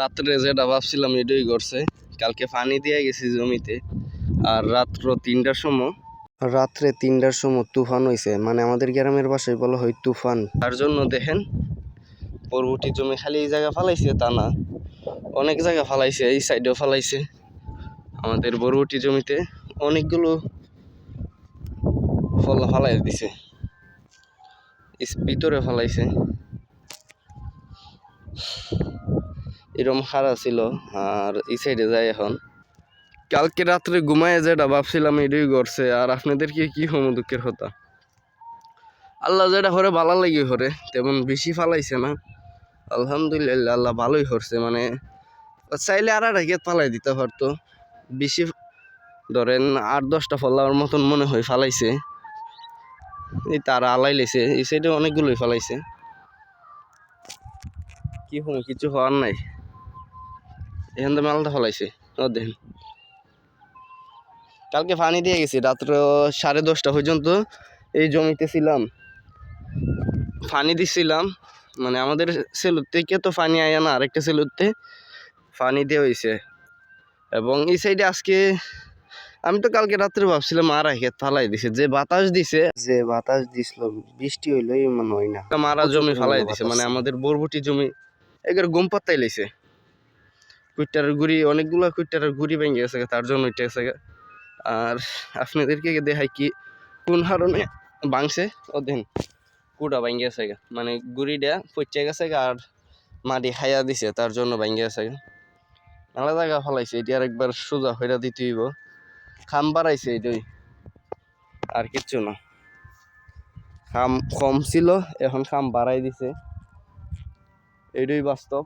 রাত্রে যেটা ভাবছিলাম এটাই করছে কালকে পানি দিয়ে গেছি জমিতে। আর রাত্র তিনটার সময় রাত্রে তিনটার সময় তুফান হয়েছে মানে আমাদের গ্রামের বাসায় বলা হয় তুফান। তার জন্য দেখেন পরবর্তী জমি খালি এই জায়গা ফালাইছে তা না। অনেক জায়গা ফালাইছে এই সাইডেও ফালাইছে। আমাদের বরবটি জমিতে অনেকগুলো ফল ফালাই দিছে। ভিতরে ফালাইছে। এরম হারা ছিল, আর এই সাইডে যায় এখন। কালকে রাত্রে ঘুমায় যেটা ভাবছিলাম, এটাই করছে আর আপনাদেরকে কি হমো দুঃখের হতা আল্লাহ যেটা হরে ভালো লাগে হরে তেমন বেশি ফালাইছে না। আলহামদুলিল্লাহ, আল্লাহ ভালোই করছে মানে চাইলে আর আর গেত ফালাই দিতে পারতো। বেশি ধরেন আট, দশটা ফলার মতন মনে হয় ফালাইছে। এই তারা আলাই লেছে, এই সাইডে অনেকগুলোই ফালাইছে। কি হম, কিছু হওয়ার নাই। এখান থেকে মালটা ফলাইছে। ও দেখেন। কালকে পানি দিয়ে গেছি রাত্র সাড়ে দশটা পর্যন্ত এই জমিতে ছিলাম। পানি দিছিলাম মানে আমাদের সেলুর থেকে তো পানি আয় না আরেকটা সেলুরতে পানি দিয়ে হয়েছে এবং এই সাইডে আজকে আমি তো কালকে রাত্রে ভাবছিলাম মারা খেত ফালাই দিছে যে বাতাস দিছে যে বাতাস দিছিল বৃষ্টি হইলেই মনে হয় না। মারা জমি ফালাই দিছে মানে আমাদের বরবটি জমি এগার গম পাত্তাই লাইছে। কুইটারের গুড়ি, অনেকগুলো কুইটারের গুড়ি ভেঙে গেছে তার জন্য এটা গেছে। আর আপনাদেরকে দেখাই কি, কোন হারণে বাংছে, ও দেন কুড়া ভেঙে গেছে। মানে গুড়িটা পচে গেছে আর মাটি খাইয়া দিছে, তার জন্য ভেঙে গেছে। মেলা জায়গা ফলাইছে, এটি আর একবার সোজা হইরা দিতে হইব খাম বাড়াইছে এটাই আর কিচ্ছু না খাম কম ছিল, এখন খাম বাড়াই দিছে এটাই বাস্তব